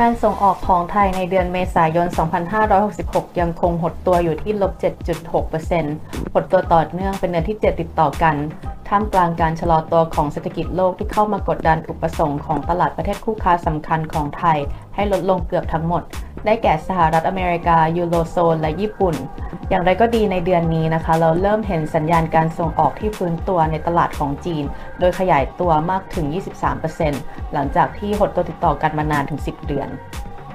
การส่งออกของไทยในเดือนเมษายน 2566 ยังคงหดตัวอยู่ที่ลบ 7.6%หดตัวต่อเนื่องเป็นเดือนที่ 7 ติดต่อกัน ท่ามกลางการชะลอตัวของเศรษฐกิจโลกที่เข้ามากดดันอุปสงค์ของตลาดประเทศคู่ค้าสำคัญของไทย ให้ลดลงเกือบทั้งหมด ได้แก่สหรัฐอเมริกา ยูโรโซน และญี่ปุ่น อย่างไรก็ดีในเดือนนี้นะคะ เราเริ่มเห็นสัญญาณการส่งออกที่ฟื้นตัวในตลาดของจีน โดยขยายตัวมากถึง 23%หลังจากที่หดตัวติดต่อกันมานานถึง 10 เดือน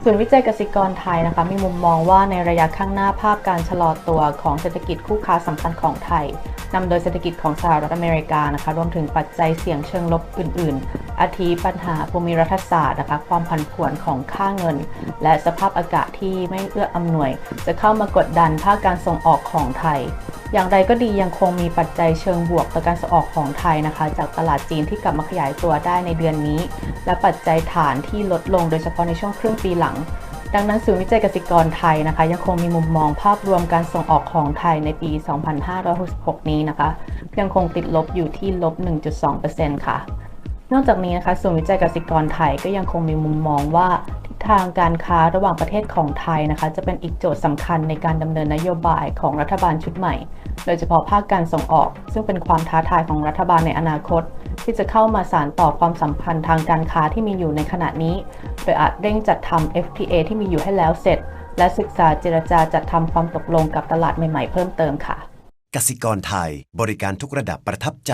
ศูนย์วิจัยกสิกรไทยนะคะมีมุมมองว่าในระยะข้างหน้าภาพการชะลอตัวของเศรษฐกิจคู่ค้าสำคัญของไทย นำโดยเศรษฐกิจของสหรัฐอเมริกานะคะรวมถึงปัจจัยเสี่ยงเชิงลบอื่น ๆ อาทิปัญหาภูมิรัฐศาสตร์นะคะความผันผวนของค่าเงิน และสภาพอากาศที่ไม่เอื้ออำนวย จะเข้ามากดดันภาคการส่งออกของไทย อย่างไรก็ดียังคงมีปัจจัยเชิงบวกต่อการส่งออกของไทยนะคะ จากตลาดจีนที่กลับมาขยายตัวได้ในเดือนนี้ และปัจจัยฐานที่ลดลงโดยเฉพาะในช่วงครึ่งปีหลัง ดังนั้นศูนย์วิจัยเกษตรกรไทยนะคะ ยังคงมีมุมมองภาพรวมการส่งออกของไทยในปี 2566 นี้นะคะ ยังคงติดลบอยู่ที่ลบ 1.2%ค่ะ นอกจากนี้นะคะศูนย์วิจัยเกษตรกรไทยก็ยังคงมีมุมมองว่าทิศทางการค้าระหว่างประเทศของไทยนะคะ จะเป็นอีกโจทย์สำคัญในการดำเนินนโยบายของรัฐบาลชุดใหม่ โดยเฉพาะภาคการส่งออก ซึ่งเป็นความท้าทายของรัฐบาลในอนาคต ที่จะเข้ามาสานต่อความสัมพันธ์ทางการค้าที่มีอยู่ในขณะนี้ โดยอาจเร่งจัดทำ FTA ที่มีอยู่ให้แล้วเสร็จ และศึกษาเจรจาจัดทำความตกลงกับตลาดใหม่ๆเพิ่มเติมค่ะ กสิกรไทย บริการทุกระดับประทับใจ